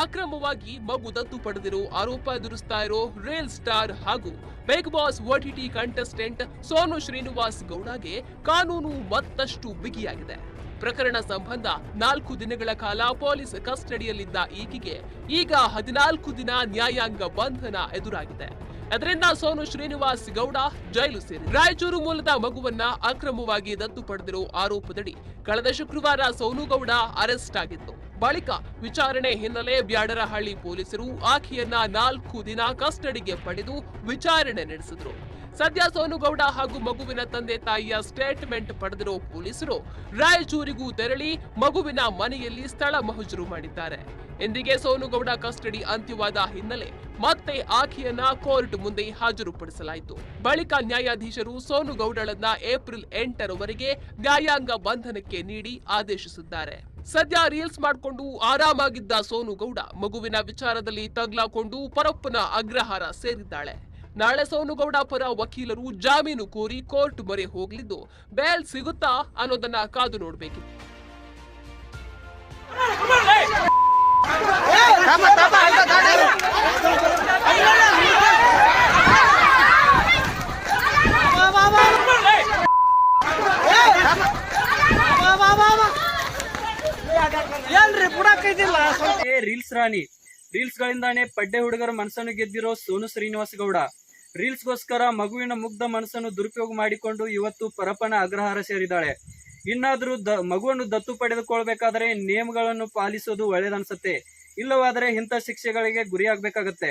ಅಕ್ರಮವಾಗಿ ಮಗು ದತ್ತು ಪಡೆದಿರೋ ಆರೋಪ ಎದುರಿಸ್ತಾ ಇರೋ ರೇಲ್ ಸ್ಟಾರ್ ಹಾಗೂ Bigg Boss OTT contestant Sonu Srinivas ಗೌಡಗೆ ಕಾನೂನು ಮತ್ತಷ್ಟು ಬಿಗಿಯಾಗಿದೆ. ಪ್ರಕರಣ ಸಂಬಂಧ ನಾಲ್ಕು ದಿನಗಳ ಕಾಲ ಪೊಲೀಸ್ ಕಸ್ಟಡಿಯಲ್ಲಿದ್ದ ಈಕೆಗೆ ಈಗ ಹದಿನಾಲ್ಕು ದಿನ ನ್ಯಾಯಾಂಗ ಬಂಧನ ಎದುರಾಗಿದೆ. ಅದರಿಂದ ಸೋನು ಶ್ರೀನಿವಾಸ್ ಗೌಡ ಜೈಲು ಸೇರಿ ರಾಯಚೂರು ಮೂಲದ ಮಗುವನ್ನ ಅಕ್ರಮವಾಗಿ ದತ್ತು ಪಡೆದಿರೋ ಆರೋಪದಡಿ ಕಳೆದ ಶುಕ್ರವಾರ ಸೋನು ಗೌಡ ಅರೆಸ್ಟ್ ಆಗಿತ್ತು ಬಳಿಕ ವಿಚಾರಣೆ ಹಿನ್ನೆಲೆ ಬ್ಯಾಡರಹಳ್ಳಿ ಪೊಲೀಸರು ಆಕೆಯನ್ನ ನಾಲ್ಕು ದಿನ ಕಸ್ಟಡಿಗೆ ಪಡೆದು ವಿಚಾರಣೆ ನಡೆಸಿದ್ರು. ಸದ್ಯ ಸೋನುಗೌಡ ಹಾಗೂ ಮಗುವಿನ ತಂದೆ ತಾಯಿಯ ಸ್ಟೇಟ್ಮೆಂಟ್ ಪಡೆದಿರೋ ಪೊಲೀಸರು ರಾಯಚೂರಿಗೂ ತೆರಳಿ ಮಗುವಿನ ಮನೆಯಲ್ಲಿ ಸ್ಥಳ ಮಹಜರು ಮಾಡಿದ್ದಾರೆ. ಇಂದಿಗೆ ಸೋನುಗೌಡ ಕಸ್ಟಡಿ ಅಂತ್ಯವಾದ ಹಿನ್ನೆಲೆ ಮತ್ತೆ ಆಕೆಯನ್ನ ಕೋರ್ಟ್ ಮುಂದೆ ಹಾಜರುಪಡಿಸಲಾಯಿತು. ಬಳಿಕ ನ್ಯಾಯಾಧೀಶರು ಸೋನುಗೌಡಳನ್ನ ಏಪ್ರಿಲ್ ಎಂಟರವರೆಗೆ ನ್ಯಾಯಾಂಗ ಬಂಧನಕ್ಕೆ ನೀಡಿ ಆದೇಶಿಸಿದ್ದಾರೆ. ಸದ್ಯ ರೀಲ್ಸ್ ಮಾಡಿಕೊಂಡು ಆರಾಮಾಗಿದ್ದ ಸೋನುಗೌಡ ಮಗುವಿನ ವಿಚಾರದಲ್ಲಿ ತಗ್ಲಾಕೊಂಡು ಪರಪ್ಪನ ಅಗ್ರಹಾರ ಸೇರಿದ್ದಾಳೆ. ನಾಳೆ ಸೋನುಗೌಡ ಪರ ವಕೀಲರು ಜಾಮೀನು ಕೋರಿ ಕೋರ್ಟ್ ಮೊರೆ ಹೋಗಲಿದ್ದು ಬೇಲ್ ಸಿಗುತ್ತಾ ಅನ್ನೋದನ್ನ ಕಾದು ನೋಡ್ಬೇಕಿತ್ತು. ರೀಲ್ಸ್ ರಾಣಿ. ರೀಲ್ಸ್ ಗಳಿಂದಾನೆ ಪಡ್ಡೆ ಹುಡುಗರ ಮನಸ್ಸನ್ನು ಗೆದ್ದಿರೋ ಸೋನು ಶ್ರೀನಿವಾಸ ಗೌಡ ರೀಲ್ಸ್ ಗೋಸ್ಕರ ಮಗುವಿನ ಮುಗ್ಧ ಮನಸ್ಸನ್ನು ದುರುಪಯೋಗ ಮಾಡಿಕೊಂಡು ಇವತ್ತು ಪರಪನ ಅಗ್ರಹಾರ ಸೇರಿದ್ದಾಳೆ. ಇನ್ನಾದ್ರೂ ದ, ಮಗುವನ್ನು ದತ್ತು ಪಡೆದುಕೊಳ್ಬೇಕಾದ್ರೆ ನಿಯಮಗಳನ್ನು ಪಾಲಿಸೋದು ಒಳ್ಳೇದನ್ಸತ್ತೆ. ಇಲ್ಲವಾದರೆ ಇಂಥ ಶಿಕ್ಷೆಗಳಿಗೆ ಗುರಿಯಾಗಬೇಕಾಗತ್ತೆ.